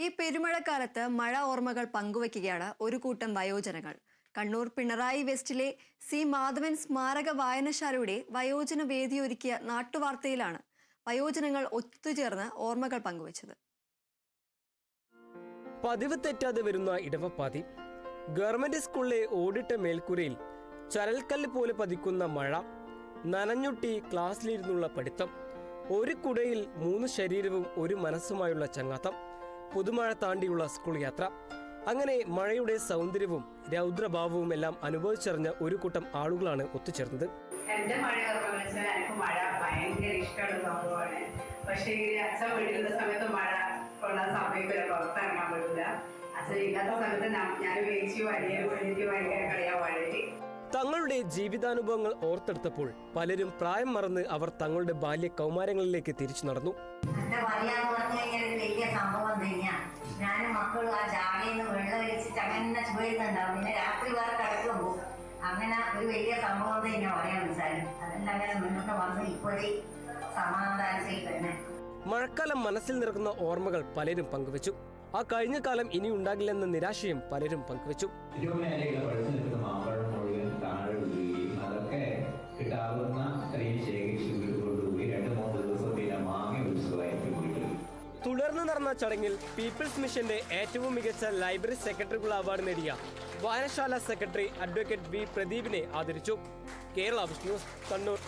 ഈ പെരുമഴക്കാലത്ത് മഴ ഓർമ്മകൾ പങ്കുവയ്ക്കുകയാണ് ഒരു കൂട്ടം വയോജനങ്ങൾ. കണ്ണൂർ പിണറായി വെസ്റ്റിലെ സി മാധവൻ സ്മാരക വായനശാലയുടെ വയോജന വേദി ഒരുക്കിയ നാട്ടുവാർത്തയിലാണ് വയോജനങ്ങൾ ഒത്തുചേർന്ന് ഓർമ്മകൾ പങ്കുവച്ചത്. പതിവ് തെറ്റാതെ വരുന്ന ഇടവപ്പാതി. ഗവൺമെന്റ് സ്കൂളിലെ ഓടിട്ട മേൽക്കൂരയിൽ ചരൽക്കല്ല് പോലെ പതിക്കുന്ന മഴ നനഞ്ഞൊട്ടി ക്ലാസ്സിലിരുന്നുള്ള പഠിത്തം ഒരു കുടയിൽ മൂന്ന് ശരീരവും ഒരു മനസ്സുമായുള്ള ചങ്ങാത്തം പുതുമഴ താണ്ടിയുള്ള സ്കൂൾ യാത്ര. അങ്ങനെ മഴയുടെ സൗന്ദര്യവും രൗദ്രഭാവവും എല്ലാം അനുഭവിച്ചറിഞ്ഞ ഒരു കൂട്ടം ആളുകളാണ് ഒത്തുചേർന്നത്. എന്റെ മഴ എനിക്ക് മഴ ഭയങ്കര ഇഷ്ടമുള്ള സംഭവമാണ്. പക്ഷേ അച്ഛൻ വീട്ടിലുള്ള സമയത്ത് മഴ ഉള്ള സമയത്ത് പുറത്തിറങ്ങാൻ പറ്റില്ല. അച്ഛൻ ഇല്ലാത്ത സമയത്ത് ഞാൻ വേച്ചു വലിയ വേണ്ടി ഭയങ്കര കളിയാ വളരെ തങ്ങളുടെ ജീവിതാനുഭവങ്ങൾ ഓർത്തെടുത്തപ്പോൾ പലരും പ്രായം മറന്ന് അവർ തങ്ങളുടെ ബാല്യ കൗമാരങ്ങളിലേക്ക് തിരിച്ചു നടന്നു. ഞാനും മക്കളും ആ നിന്ന് വെള്ളം ഒഴിച്ചിട്ട് അങ്ങനെ പിന്നെ രാത്രി വേറെ കിടക്കും പോകും. അങ്ങനെ ഒരു വലിയ സംഭവം തന്നെ പറയാൻ അതെല്ലാം അങ്ങനെ മുന്നോട്ട് വന്ന് ഇപ്പോഴേ സമാധാനത്തിൽ തന്നെ. മഴക്കാലം മനസ്സിൽ നിറക്കുന്ന ഓർമ്മകൾ പലരും പങ്കുവച്ചു. ആ കഴിഞ്ഞ കാലം ഇനി ഉണ്ടാകില്ലെന്ന നിരാശയും പലരും പങ്കുവച്ചു. തുടർന്ന് നടന്ന ചടങ്ങിൽ പീപ്പിൾസ് മിഷന്റെ ഏറ്റവും മികച്ച ലൈബ്രറി സെക്രട്ടറിക്കുള്ള അവാർഡ് നേടിയ വായനശാല സെക്രട്ടറി അഡ്വക്കേറ്റ് വി പ്രദീപിനെ ആദരിച്ചു. കേരള വിഷ്ണു കണ്ണൂർ.